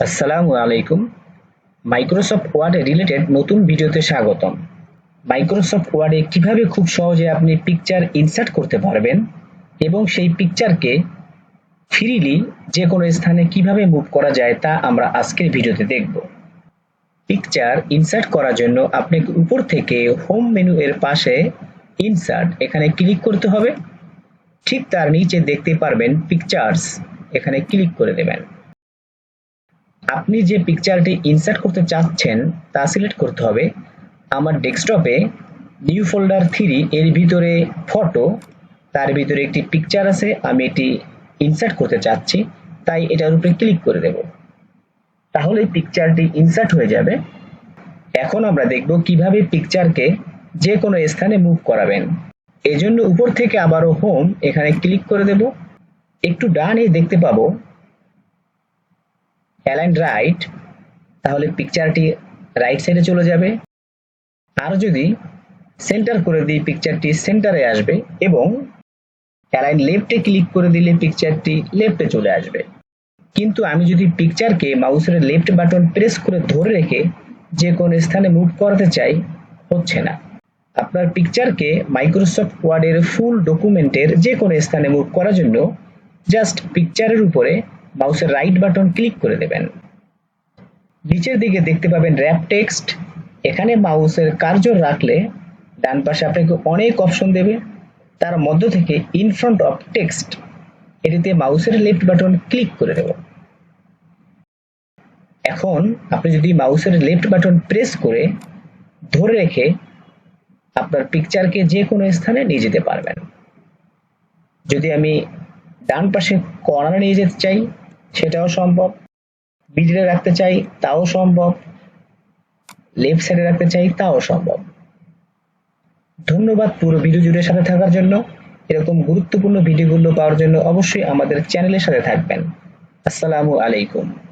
আসসালামু আলাইকুম। Microsoft ward related নতুন ভিডিওতে স্বাগতম। মাইক্রোসফট ওয়ার্ডে কীভাবে খুব সহজে আপনি পিকচার ইনসার্ট করতে পারবেন এবং সেই পিকচারকে ফ্রিলি যে কোনো স্থানে কীভাবে মুভ করা যায় তা আমরা আজকের ভিডিওতে দেখব। পিকচার ইনসার্ট করার জন্য আপনাকে উপর থেকে হোম মেনু এর পাশে ইনসার্ট এখানে ক্লিক করতে হবে। ঠিক তার নিচে দেখতে পারবেন পিকচার্স এখানে ক্লিক করে দেবেন। আপনি যে পিকচারটি ইনসার্ট করতে চাচ্ছেন, তা সিলেক্ট করতে হবে। আমার ডেস্কটপে নিউ ফোল্ডার থ্রি এর ভিতরে ফটো তার ভিতরে একটি পিকচার আছে, আমি এটি ইনসার্ট করতে চাচ্ছি, তাই এটার উপরে ক্লিক করে দেব। তাহলে পিকচারটি ইনসার্ট হয়ে যাবে। এখন আমরা দেখব কীভাবে পিকচারকে যে কোনো স্থানে মুভ করাবেন। এজন্য উপর থেকে আবারও হোম এখানে ক্লিক করে দেব। একটু ডানে দেখতে পাবো অ্যালাইন রাইট তাহলে পিকচারটি রাইট সাইডে চলে যাবে। আর যদি সেন্টার করে দিই পিকচারটি সেন্টারে আসবে এবং অ্যালাইন লেফটে ক্লিক করে দিলে পিকচারটি লেফটে চলে আসবে। কিন্তু আমি যদি পিকচারকে মাউসের লেফট বাটন প্রেস করে ধরে রেখে যে কোনো স্থানে মুভ করাতে চাই, হচ্ছে না। আপনার পিকচারকে মাইক্রোসফট ওয়ার্ডের ফুল ডকুমেন্টের যে কোনো স্থানে মুভ করার জন্য জাস্ট পিকচারের উপরে মাউসের রাইট বাটন ক্লিক করে দেবেন। নিচের দিকে দেখতে পাবেন র্যাপ টেক্সট এখানে মাউসের কার্যর রাখলে ডান পাশে আপনাকে অনেক অপশন দেবে। তার মধ্য থেকে ইন ফ্রন্ট অফ টেক্সট এটিতে মাউসের লেফট বাটন ক্লিক করে দেব। এখন আপনি যদি মাউসের লেফট বাটন প্রেস করে ধরে রেখে আপনার পিকচারকে যে কোনো স্থানে নিয়ে যেতে পারবেন। যদি আমি ডান পাশে কর্নারে নিয়ে যেতে চাই সেটাও সম্ভব। মিডিলে রাখতে চাই, তাও সম্ভব। লেফট সাইডে রাখতে চাই, তাও সম্ভব। ধন্যবাদ পুরো ভিডিও জুড়ে সাথে থাকার জন্য। এরকম গুরুত্বপূর্ণ ভিডিওগুলো পাওয়ার জন্য অবশ্যই আমাদের চ্যানেলের সাথে থাকবেন। আসসালামু আলাইকুম।